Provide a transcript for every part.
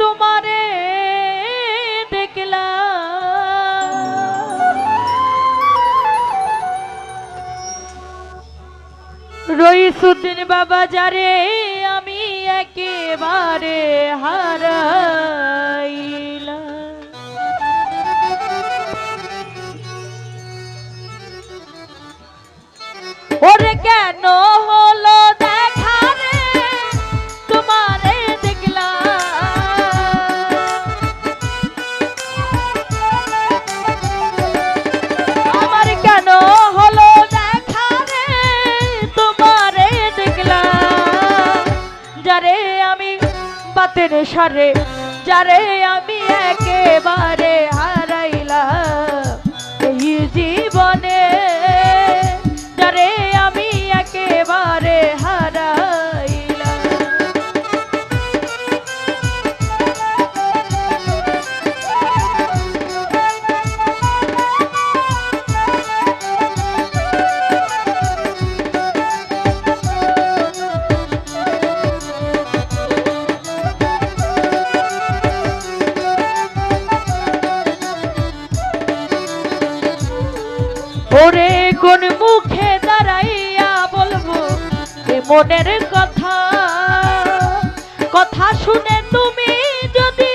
তোমারে দেখলাম। রইসুদ্দিন বাবা যারে আমি একেবারে হারা জগতের সারে যারে আমি একেবারে হারাইলাম। মনের কথা কথা শুনে তুমি যদি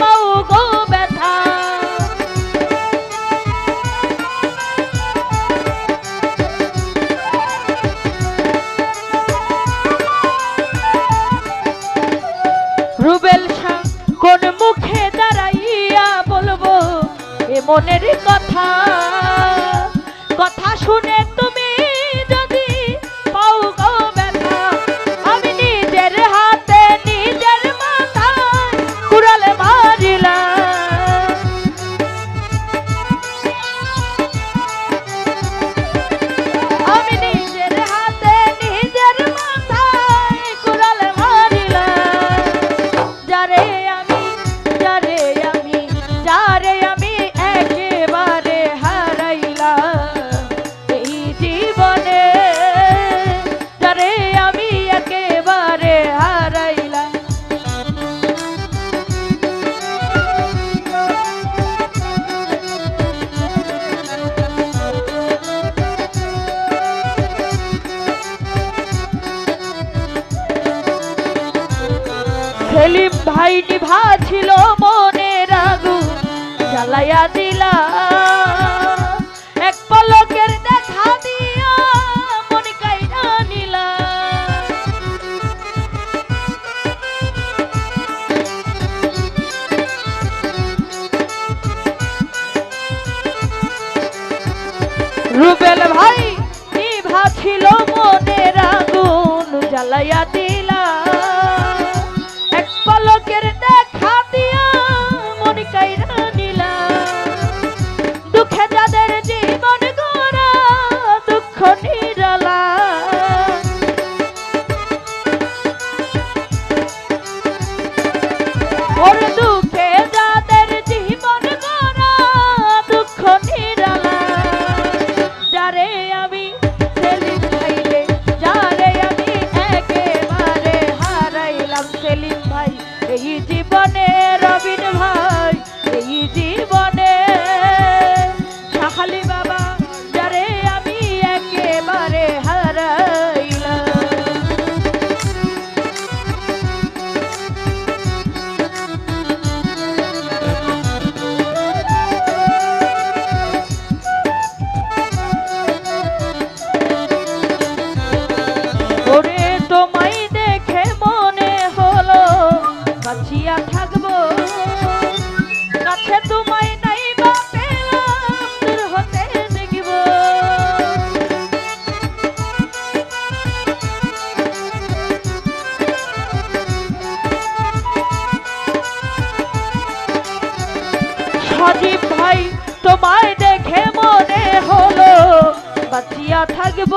পাও গো ব্যথা। রুবেল শাহ কোন মুখে দাঁড়াইয়া বলব, এ মনের সেলিম ভাই নিভাছিল মনে আগু জ্বালাইয়া দিলা। এক পলকের দেখা দিয়া মন কাইরা নিলা। রুবেল ভাই নিভাছিল মনে আগুন, জ্বালাইয়া দিলা। Order do. তোমায় দেখে মনে হলো, বাঁচিয়া থাকব। কাছে তোমায় নাই বা হতে দেখব। সজীব ভাই, তোমায় দেখে মনে হলো, বাঁচিয়া থাকব।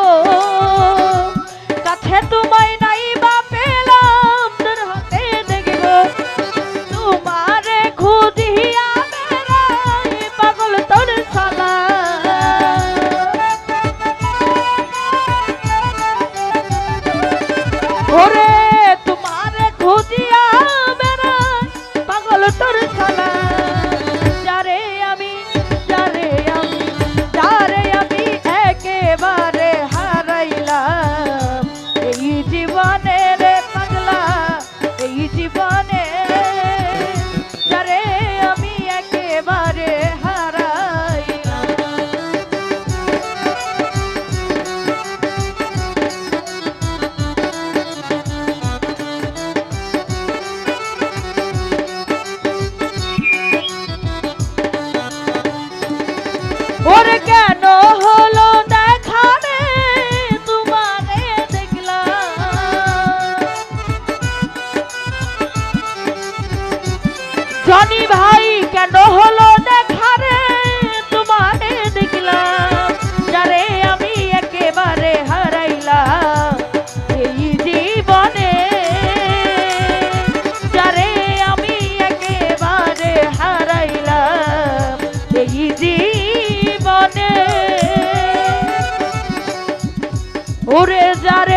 রনি ভাই কেন হলো দেখা রে? তোমারে দেখলাম, যারে আমি একেবারে হারাইলাম। এই জীবনে যারে আমি একেবারে হারাইলাম। এই জীবনে ওরে যারে